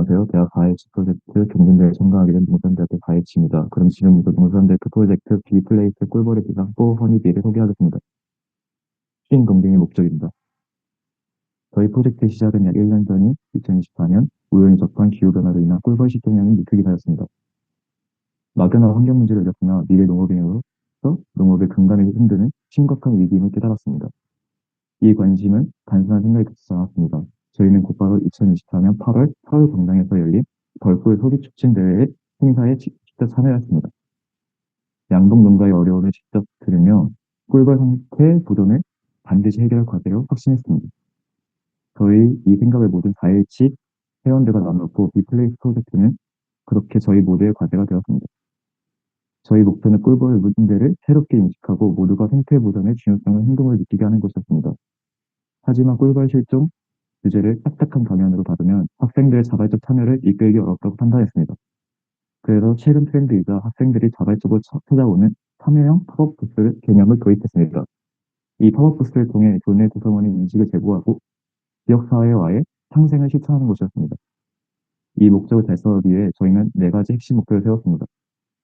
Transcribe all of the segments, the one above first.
안녕하세요. 대학 4H 프로젝트 경진대에 참가하게 된 농산대학교 4H입니다. 그럼 지금부터 농산대학교 프로젝트 비플레이트 꿀벌의 기상 또 허니비를 소개하겠습니다. 추진 검증의 목적입니다. 저희 프로젝트 시작은 약 1년 전인 2024년 우연히 접한 기후변화로 인한 꿀벌 시청량이 미크게 하였습니다. 막연한 환경 문제를 겪으며 미래 농업인으로서 농업의 근간을 흔드는 심각한 위기임을 깨달았습니다. 이 관심은 단순한 생각이 그치지 않았습니다. 저희는 곧바로 2024년 8월 서울 광장에서 열린 벌꿀 소비 촉진 대회 행사에 직접 참여했습니다. 양봉 농가의 어려움을 직접 들으며 꿀벌 상태 보존을 반드시 해결할 과제로 확신했습니다. 저희 이 생각을 모든 4일치 회원들과 나눴고 비플레이스 프로젝트는 그렇게 저희 모두의 과제가 되었습니다. 저희 목표는 꿀벌 문제를 새롭게 인식하고 모두가 생태 보존의 중요성을 행동을 느끼게 하는 것이었습니다. 하지만 꿀벌 실종 주제를 딱딱한 방향으로 받으면 학생들의 자발적 참여를 이끌기 어렵다고 판단했습니다. 그래서 최근 트렌드이자 학생들이 자발적으로 찾아오는 참여형 팝업 부스 개념을 도입했습니다. 이 팝업 부스를 통해 교내 구성원의 인식을 제고하고 지역사회와의 상생을 실천하는 것이었습니다. 이 목적을 달성하기 위해 저희는 네 가지 핵심 목표를 세웠습니다.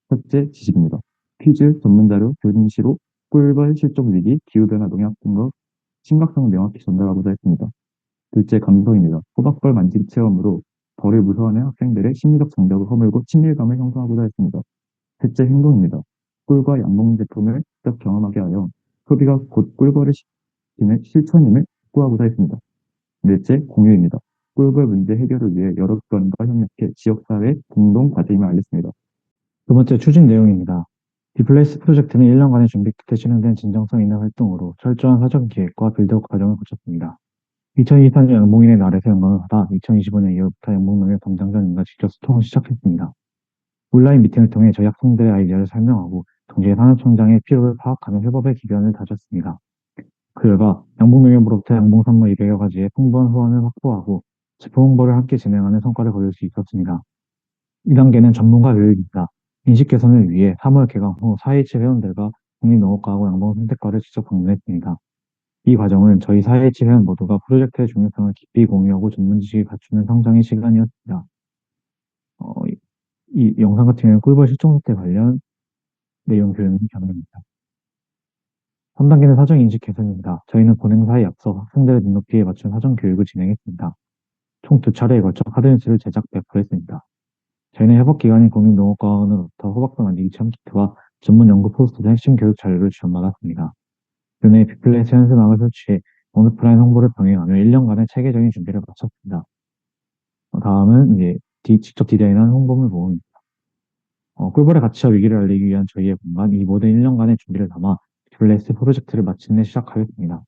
첫째, 지식입니다. 퀴즈, 전문자료, 교진시로 꿀벌 실종 위기, 기후변화 농약 등과 심각성을 명확히 전달하고자 했습니다. 둘째, 감성입니다. 호박벌 만지기 체험으로 벌을 무서워하는 학생들의 심리적 장벽을 허물고 친밀감을 형성하고자 했습니다. 셋째, 행동입니다. 꿀과 양봉 제품을 직접 경험하게 하여 소비가 곧 꿀벌을 시키는 실천임을 확고하고자 했습니다. 넷째, 공유입니다. 꿀벌 문제 해결을 위해 여러 기관과 협력해 지역사회 공동 과제임을 알렸습니다. 두 번째 추진 내용입니다. 디플레이스 프로젝트는 1년간의 준비 끝에 진행된 진정성 있는 활동으로 철저한 사전 기획과 빌드업 과정을 거쳤습니다. 2024년 양봉인의 날에서 영광을 받아 2025년 2월부터 양봉농협 담당자님과 직접 소통을 시작했습니다. 온라인 미팅을 통해 저희 학생들의 아이디어를 설명하고 동시에 산업청장의 필요를 파악하는 협업의 기변을 다졌습니다. 그 결과 양봉농협으로부터 양봉산물 200여 가지의 풍부한 후원을 확보하고 제품 홍보를 함께 진행하는 성과를 거둘 수 있었습니다. 2단계는 전문가 교육입니다. 인식 개선을 위해 3월 개강 후 4H 회원들과 국립농업과하고 양봉선택과를 직접 방문했습니다. 이 과정은 저희 4H 회원 모두가 프로젝트의 중요성을 깊이 공유하고 전문 지식을 갖추는 성장의 시간이었습니다. 어, 이, 이, 영상 같은 경우는 꿀벌 실종 사태 관련 내용 교육이 가능합니다. 3단계는 사정 인식 개선입니다. 저희는 본행사에 앞서 학생들의 눈높이에 맞춘 사정 교육을 진행했습니다. 총 두 차례에 걸쳐 카드뉴스를 제작 배포했습니다. 저희는 협업기관인 국민농업과학원으로부터 호박도 만들기 체험 키트와 전문 연구 포스트 등 핵심 교육 자료를 지원받았습니다. 교내 빅플레이스 연습망을 설치해 온오프라인 홍보를 병행하며 1년간의 체계적인 준비를 마쳤습니다. 어, 다음은 이제 디, 직접 디자인한 홍보물 모음입니다. 어, 꿀벌의 가치와 위기를 알리기 위한 저희의 공간, 이 모든 1년간의 준비를 담아 빅플레이스 프로젝트를 마침내 시작하겠습니다.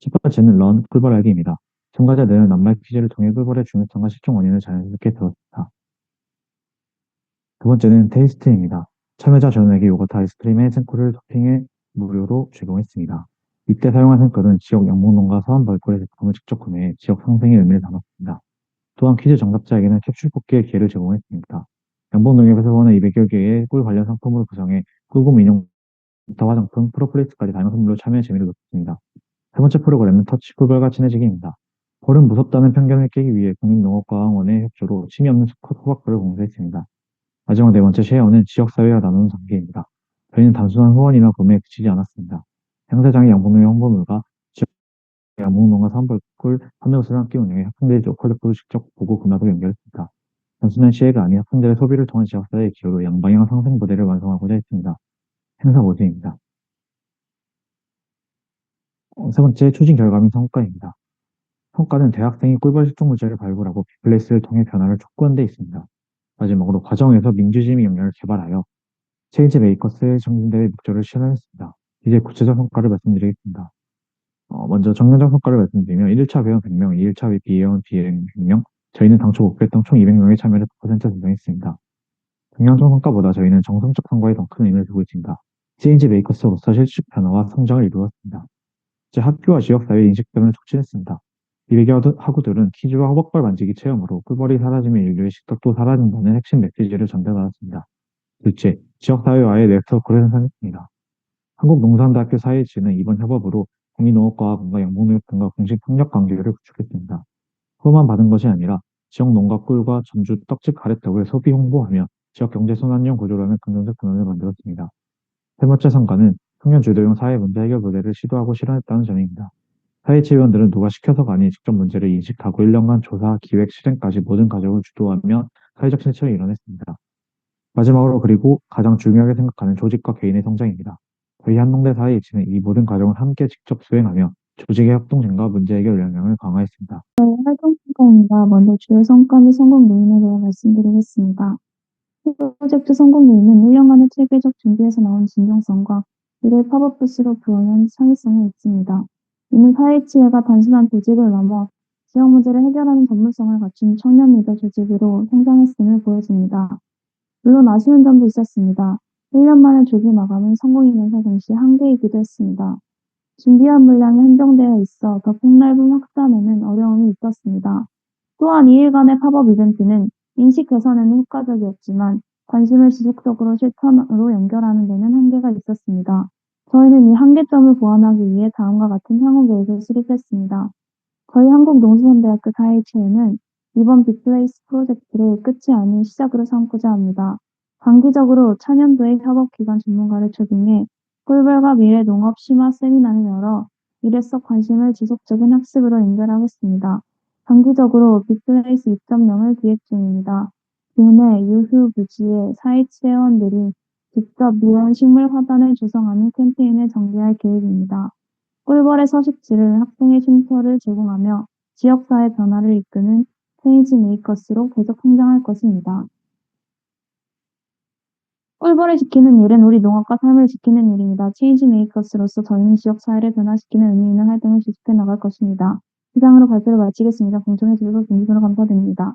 첫 번째는 런 꿀벌 알기입니다. 참가자들은 낱말 퀴즈를 통해 꿀벌의 중요성과 실종 원인을 자연스럽게 들었습니다. 두 번째는 테이스트입니다. 참여자 전원에게 요거트 아이스크림에 생크를 토핑해 무료로 제공했습니다. 이때 사용한 생크는 지역 영목농가 서한 벌꿀의 제품을 직접 구매해 지역 상생의 의미를 담았습니다. 또한 퀴즈 정답자에게는 캡슐 뽑기의 기회를 제공했습니다. 영목농협에서 원한 200여 개의 꿀 관련 상품을 구성해 꿀곰 인형 부터 화장품, 프로플레이스까지 다양한 선물로 참여의 재미를 높였습니다. 세 번째 프로그램은 터치 꿀벌과 친해지기입니다. 벌은 무섭다는 편견을 깨기 위해 국립농업과학원의 협조로 취미 없는 수컷 호박벌을 공개했습니다. 마지막 네 번째 쉐어는 지역사회와 나누는 관계입니다. 저희는 단순한 후원이나 구매에 그치지 않았습니다. 행사장의 양봉농의 홍보물과 양봉농가 산벌꿀 판매부스를 함께 운영해 학생들이 로컬렉터를 직접 보고 구매하고 연결했습니다. 단순한 시혜가 아닌 학생들의 소비를 통한 지역사회의 기여로 양방향 상생 모델을 완성하고자 했습니다. 행사 모드입니다. 어, 세 번째, 추진 결과 및 성과입니다. 성과는 대학생이 꿀벌 실종 문제를 발굴하고 빅플레이스를 통해 변화를 촉구한 데 있습니다. 마지막으로 과정에서 민주주의 역량을 개발하여 체인지 메이커스의 정신대회 목적을 실현했습니다. 이제 구체적 성과를 말씀드리겠습니다. 어, 먼저 정량적 성과를 말씀드리면 1차 회원 100명, 2일차 비회원 비회원 100명, 저희는 당초 목표했던 총 200명의 참여를 100% 달성했습니다. 정량적 성과보다 저희는 정성적 성과에 더 큰 의미를 두고 있습니다. 체인지 메이커스로서 실질 변화와 성장을 이루었습니다. 이제 학교와 지역사회 인식 변을 촉진했습니다. 일개 학우들은 퀴즈와 호박벌 만지기 체험으로 꿀벌이 사라지면 인류의 식탁도 사라진다는 핵심 메시지를 전달받았습니다. 둘째, 지역사회와의 네트워크를 생산했습니다. 한국농산대학교 사회지는 이번 협업으로 국민농업과학원과 영국농협 등과 공식 협력 관계를 구축했습니다. 후원만 받은 것이 아니라 지역 농가 꿀과 전주 떡집 가래떡을 소비 홍보하며 지역 경제 순환형 구조라는 긍정적 근원을 만들었습니다. 세 번째 성과는 청년 주도형 사회 문제 해결 모델을 시도하고 실현했다는 점입니다. 사회치 위원들은 누가 시켜서가 아닌 직접 문제를 인식하고 1년간 조사, 기획, 실행까지 모든 과정을 주도하며 사회적 실천을 이뤄냈습니다. 마지막으로 그리고 가장 중요하게 생각하는 조직과 개인의 성장입니다. 저희 한농대 사회이치는 이 모든 과정을 함께 직접 수행하며 조직의 협동심과 문제 해결 역량을 강화했습니다. 활동 성과입니다. 먼저 주요 성과 및 성공 요인에 대해 말씀드리겠습니다. 프로젝트 성공 요인은 1년간의 체계적 준비에서 나온 진정성과 이를 팝업부스로 부어낸 창의성이 있습니다. 이는 사회치회가 단순한 조직을 넘어 지역 문제를 해결하는 전문성을 갖춘 청년 리더 조직으로 성장했음을 보여줍니다. 물론 아쉬운 점도 있었습니다. 1년 만에 조기 마감은 성공이면서 동시에 한계이기도 했습니다. 준비한 물량이 한정되어 있어 더 폭넓은 확산에는 어려움이 있었습니다. 또한 2일간의 팝업 이벤트는 인식 개선에는 효과적이었지만 관심을 지속적으로 실천으로 연결하는 데는 한계가 있었습니다. 저희는 이 한계점을 보완하기 위해 다음과 같은 향후 계획을 수립했습니다. 저희 한국농수산대학교 사회체회는 이번 빅플레이스 프로젝트를 끝이 아닌 시작으로 삼고자 합니다. 단기적으로 차년도의 협업기관 전문가를 초빙해 꿀벌과 미래 농업 심화 세미나를 열어 미래적 관심을 지속적인 학습으로 연결하겠습니다. 장기적으로 빅플레이스 2.0을 기획 중입니다. 교내, 유휴, 부지의 사회치 회원들이 직접 미원 식물 화단을 조성하는 캠페인을 전개할 계획입니다. 꿀벌의 서식지를 학생의 쉼터를 제공하며 지역사회 변화를 이끄는 체인지 메이커스로 계속 성장할 것입니다. 꿀벌을 지키는 일은 우리 농업과 삶을 지키는 일입니다. 체인지 메이커스로서 저희는 지역 사회를 변화시키는 의미 있는 활동을 지속해 나갈 것입니다. 이상으로 발표를 마치겠습니다. 공청해 주셔서 진심으로 감사드립니다.